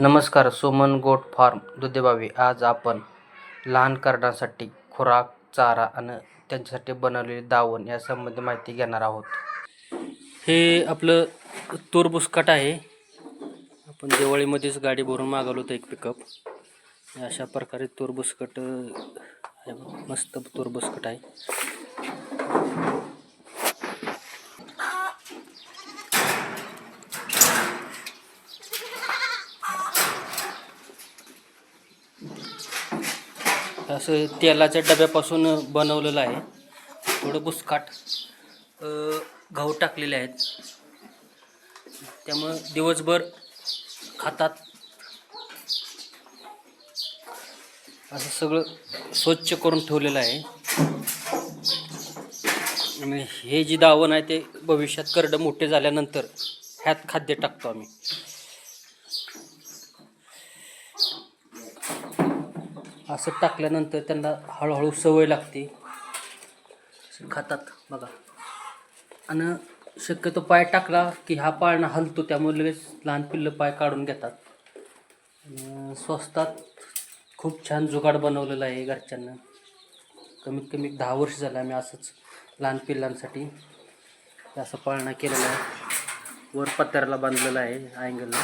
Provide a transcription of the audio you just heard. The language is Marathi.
नमस्कार सुमन गोट फार्म दुधेबावी. आज आपण लहान करण्यासाठी खुराक चारा आणि त्यांच्यासाठी बनवलेले दावण यासंबंधी माहिती घेणार आहोत. हे आपलं तूर बुसकाट आहे. आपण दिवाळीमध्येच गाडी भरून मागवलं होतं एक पिकअप अशा प्रकारे तूर बुसकट आहे मस्त तूर बुसकट आहे. असं तेलाच्या डब्यापासून बनवलेलं आहे. थोडं बुसकाट गहू टाकलेले आहेत. त्यामुळं दिवसभर खातात. असं सगळं स्वच्छ करून ठेवलेलं आहे. आणि हे जी दावण आहे ते भविष्यात करडं मोठे झाल्यानंतर ह्यात खाद्य टाकतो आम्ही. असं टाकल्यानंतर त्यांना हळूहळू सवय लागते. खातात बघा. आणि शक्यतो पाय टाकला की हा पाळणा हलतो त्यामुळे लगेच लहान पिल्लं पाय काढून घेतात. स्वस्तात खूप छान जुगाड बनवलेला आहे घरच्यांना. कमीत कमी दहा वर्ष झालं आम्ही असंच लहान पिल्लांसाठी असं पाळणा केलेला आहे. वर पत्र्याला बांधलेला आहे अँगलला.